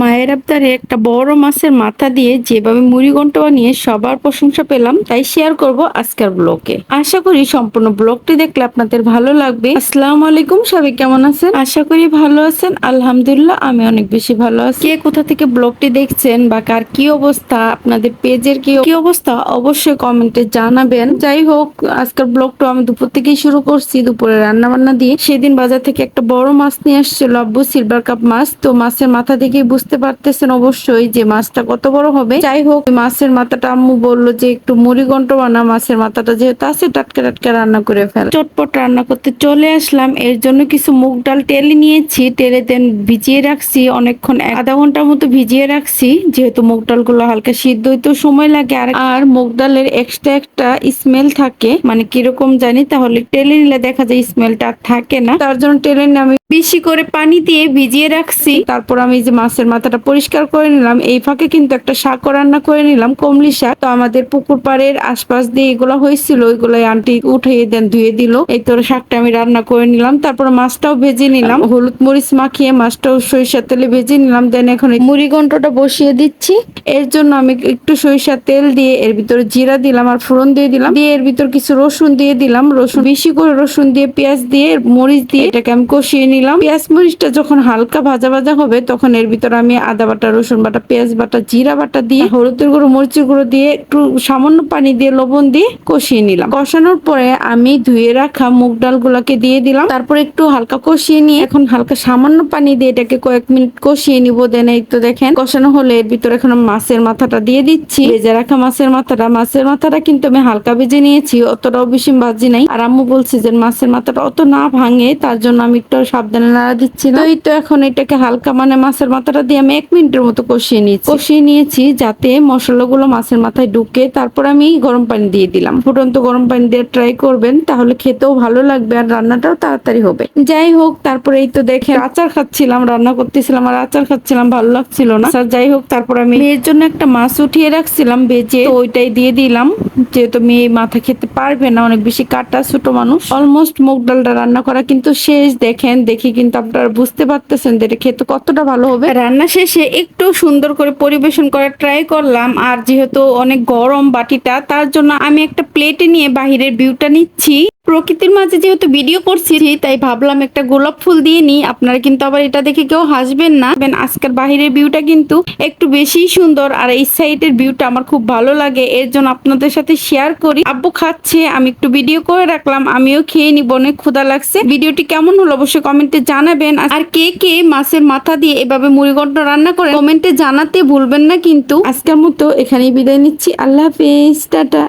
মায়ের আবদারে একটা বড় মাছের মাথা দিয়ে যেভাবে মুড়িঘণ্ট বানিয়ে সবার প্রশংসা পেলাম, তাই শেয়ার করব আজকের ব্লগে আশা করি সম্পূর্ণ ব্লগটি দেখলে আপনাদের ভালো লাগবে। আসসালামু আলাইকুম, সবাই কেমন আছেন? আশা করি ভালো আছেন। আলহামদুলিল্লাহ আমি অনেক বেশি ভালো আছি। কে কোথা থেকে ব্লগটি দেখছেন বা কার কি অবস্থা, আপনাদের পেজের কি কি অবস্থা, অবশ্যই কমেন্টে জানাবেন। যাই হোক, আজকের ব্লগটা আমি দুপুর থেকেই শুরু করছি। দুপুরে রান্না বান্না দিয়ে সেদিন বাজার থেকে একটা বড় মাছ নিয়ে আসছিল আব্বু সিলভার কাপ মাছ। তো মাছের মাথা দেখেই বুঝতে পারতেছেন অবশ্যই যে মাছটা কত বড় হবে। যাই হোক মাছের মাথাটা আম্মু বলল যে একটু মুড়ি ঘন্ট বানা, মাছের মাথাটা যেহেতু আছে, টাটকা টাটকা রান্না করে ফেল। চটপট রান্না করতে চলে আসলাম। এর জন্য কিছু মুগ ডাল টেলে নিয়েছি, টেলে দেন ভিজিয়ে রাখছি, অনেকক্ষণ আধা ঘণ্টার মতো ভিজিয়ে রাখছি। যেহেতু মুগ ডালগুলো হালকা সিদ্ধ হইতেও সময় লাগে, আর মুগ ডালের এক্সট্রা একটা স্মেল থাকে। মানে কীরকম জানি, তাহলে টেলে নিলে দেখা যায় স্মেলটা থাকে না। তার জন্য টেলে আমি বেশি করে পানি দিয়ে ভিজিয়ে রাখছি। তারপর আমি যে মাছের মাথাটা পরিষ্কার করে নিলাম। এই ফাঁকে কিন্তু একটা শাক রান্না করে নিলাম, কমলি শাক। তো আমাদের পুকুর পাড়ের আশপাশ দিয়ে এগুলো হয়েছিল ওইগুলো আন্টি উঠিয়ে দেন, ধুয়ে দিল। এই তোর শাকটা আমি রান্না করে নিলাম। তারপর মাছটাও ভেজে নিলাম। হলুদ মরিচ মাখিয়ে মাছটাও সরিষার তেলে ভেজে নিলাম। দেন এখন মুড়ি ঘন্টটা বসিয়ে দিচ্ছি। এর জন্য আমি একটু সরিষার তেল দিয়ে এর ভিতরে জিরা দিলাম আর ফোড়ন দিয়ে দিলাম। দিয়ে এর ভিতর কিছু রসুন দিয়ে দিলাম। রসুন, বেশি করে রসুন দিয়ে, পেঁয়াজ দিয়ে, মরিচ দিয়ে এটাকে আমি কষিয়ে নিলাম। পেঁয়াজ মরিচটা যখন হালকা ভাজা ভাজা হবে, তখন এর ভিতরে আমি আদা বাটা, রসুন বাটা, পেঁয়াজ বাটা, জিরা বাটা দিয়ে, হলুদের গুঁড়ো, মরিচের গুঁড়ো দিয়ে একটু সামান্য পানি দিয়ে লবণ দিয়ে কষিয়ে নিলাম। কষানোর পরে আমি ধুয়ে রাখা মুগ ডাল গুলাকে দিয়ে দিলাম। তারপর একটু হালকা কষিয়ে নিয়ে এখন হালকা সামান্য পানি দিয়ে এটাকে কয়েক মিনিট কষিয়ে নিব। দেন এই তো দেখেন, কষানো হলে এর ভিতরে এখন মাছের মাথাটা দিয়ে দিচ্ছি। ভেজে রাখা মাছের মাথাটা মাছের মাথাটা কিন্তু আমি হালকা ভেজে নিয়েছি, অতটাও বেশি ভাজি নাই। আর আম্মু বলছে যে মাছের মাথাটা অত না ভাঙে, তার জন্য আমি একটু সাবধানে নাড়া দিচ্ছি না। এই তো এখন এটাকে হালকা মানে মাছের মাথাটা দিয়ে আমি এক মিনিটের মতো কষিয়ে নিয়েছি। কষিয়ে নিয়েছি যাতে মশলাগুলো মাছের মাথায় ঢুকে। তারপর আমি গরম পানি দিয়ে দিলাম। ফুটন্ত গরম পানি দিয়ে ট্রাই করবেন তাহলে খেতেও ভালো লাগবে আর রান্নাটাও তাড়াতাড়ি হবে। যাই হোক তারপরে এই তো দেখে আচার খাচ্ছিলাম রান্না করতেছিলাম আর আচার খাচ্ছিলাম ভালো লাগছিল না। আচ্ছা, যাই হোক তারপর আমি মেয়ের জন্য একটা মাছ উঠিয়ে রাখছিলাম বেজে। ওইটাই দিয়ে দিলাম। যেহেতু মেয়ে মাথা খেতে পারবে না অনেক বেশি কাটা ছোট মানুষ। অলমোস্ট মুগ ডালটা রান্না করা কিন্তু শেষ। দেখেন দেখি কিন্তু আপনারা বুঝতে পারতেছেন যে খেতে কতটা ভালো হবে। রান্না শেষে একটু সুন্দর করে পরিবেশন করার ট্রাই করলাম, আর যেহেতু অনেক গরম বাটিটা, তার জন্য আমি একটা প্লেটে নিয়ে বাহিরের ভিউটা নিচ্ছি। প্রকৃতির মাঝে যেহেতু ভিডিও করছি, তাই ভাবলাম একটা গোলাপ ফুল দিয়ে নিই। আপনারা কিন্তু আবার এটা দেখে কেউ হাসবেন না। আজকের বাহিরের ভিউটা কিন্তু একটু বেশি সুন্দর, আর এই সাইডের ভিউটা আমার খুব ভালো লাগে। এর জন্য আপনাদের সাথে শেয়ার করি। আব্বু খাচ্ছে, আমি একটু ভিডিও করে রাখলাম, আমিও খেয়ে নিব, অনেক ক্ষুধা লাগছে। ভিডিওটি কেমন হলো অবশ্যই কমেন্টে জানাবেন। আর কে কে মাছের মাথা দিয়ে এভাবে মুড়িঘণ্ট রান্না করে কমেন্টে জানাতে ভুলবেন না কিন্তু। আজকের মতো এখানেই বিদায় নিচ্ছি। আল্লাহ হাফেজ, টাটা।